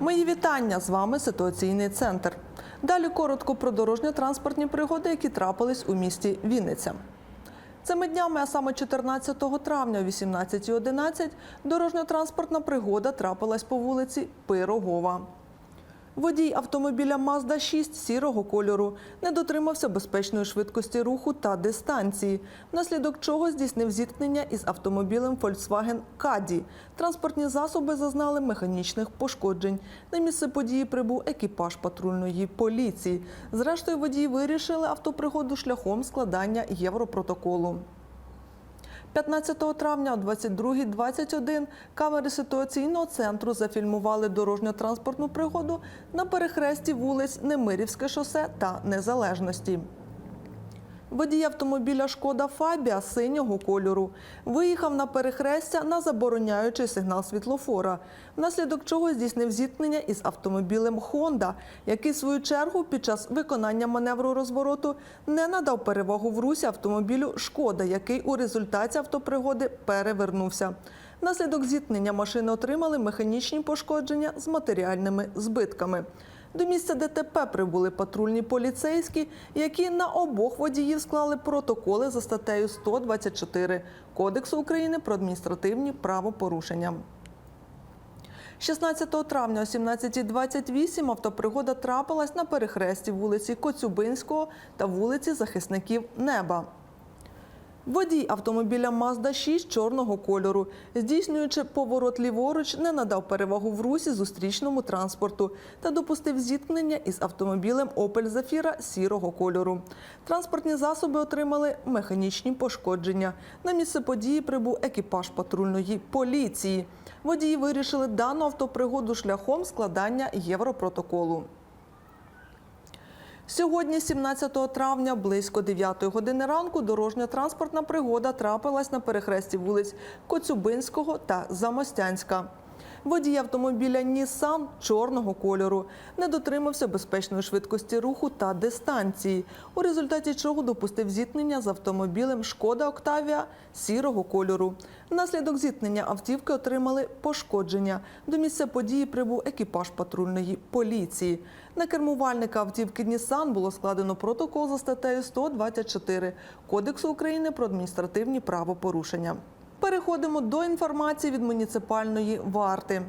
Мої вітання з вами ситуаційний центр. Далі коротко про дорожньо-транспортні пригоди, які трапились у місті Вінниця. Цими днями, а саме 14 травня о 18.11, дорожньо-транспортна пригода трапилась по вулиці Пирогова. Водій автомобіля Mazda 6 сірого кольору не дотримався безпечної швидкості руху та дистанції, внаслідок чого здійснив зіткнення із автомобілем Volkswagen Caddy. Транспортні засоби зазнали механічних пошкоджень. На місце події прибув екіпаж патрульної поліції. Зрештою, водії вирішили автопригоду шляхом складання європротоколу. 15 травня о 22.21 камери ситуаційного центру зафільмували дорожньо-транспортну пригоду на перехресті вулиць Немирівське шосе та Незалежності. Водій автомобіля Шкода Фабія синього кольору виїхав на перехрестя на забороняючий сигнал світлофора, внаслідок чого здійснив зіткнення із автомобілем Honda, який в свою чергу під час виконання маневру розвороту не надав перевагу в русі автомобілю Шкода, який у результаті автопригоди перевернувся. Внаслідок зіткнення машини отримали механічні пошкодження з матеріальними збитками. До місця ДТП прибули патрульні поліцейські, які на обох водіїв склали протоколи за статтею 124 Кодексу України про адміністративні правопорушення. 16 травня о 17.28 автопригода трапилась на перехресті вулиці Коцюбинського та вулиці Захисників Неба. Водій автомобіля Mazda 6 чорного кольору, здійснюючи поворот ліворуч, не надав перевагу в русі зустрічному транспорту та допустив зіткнення із автомобілем Opel Zafira сірого кольору. Транспортні засоби отримали механічні пошкодження. На місце події прибув екіпаж патрульної поліції. Водії вирішили дану автопригоду шляхом складання європротоколу. Сьогодні, 17 травня, близько 9 години ранку, дорожньо-транспортна пригода трапилась на перехресті вулиць Коцюбинського та Замостянська. Водій автомобіля Нісан чорного кольору не дотримався безпечної швидкості руху та дистанції, у результаті чого допустив зіткнення з автомобілем Шкода Октавія сірого кольору. Внаслідок зіткнення автівки отримали пошкодження. До місця події прибув екіпаж патрульної поліції. На кермувальника автівки Нісан було складено протокол за статтею 124 Кодексу України про адміністративні правопорушення. Переходимо до інформації від муніципальної варти.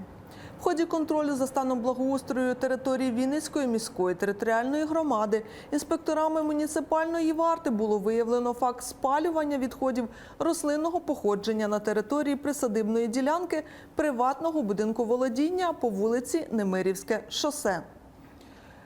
В ході контролю за станом благоустрою території Вінницької міської територіальної громади інспекторами муніципальної варти було виявлено факт спалювання відходів рослинного походження на території присадибної ділянки приватного будинку володіння по вулиці Немирівське шосе.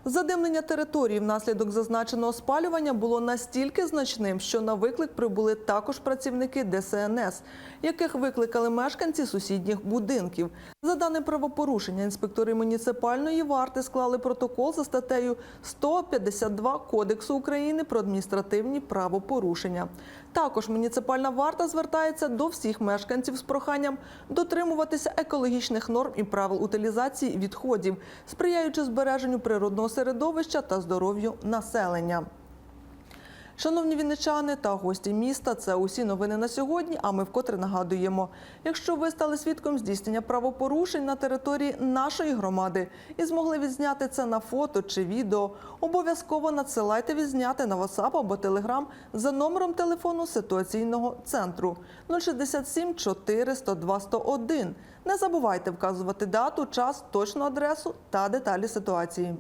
Задимлення території внаслідок зазначеного спалювання було настільки значним, що на виклик прибули також працівники ДСНС, яких викликали мешканці сусідніх будинків. За дане правопорушення інспектори муніципальної варти склали протокол за статтею 152 Кодексу України про адміністративні правопорушення. Також муніципальна варта звертається до всіх мешканців з проханням дотримуватися екологічних норм і правил утилізації відходів, сприяючи збереженню природного середовища та здоров'ю населення. Шановні вінничани та гості міста, це усі новини на сьогодні. А ми вкотре нагадуємо: якщо ви стали свідком здійснення правопорушень на території нашої громади і змогли відзняти це на фото чи відео, обов'язково надсилайте відзняти на WhatsApp або Telegram за номером телефону ситуаційного центру 067 400 101. Не забувайте вказувати дату, час, точну адресу та деталі ситуації.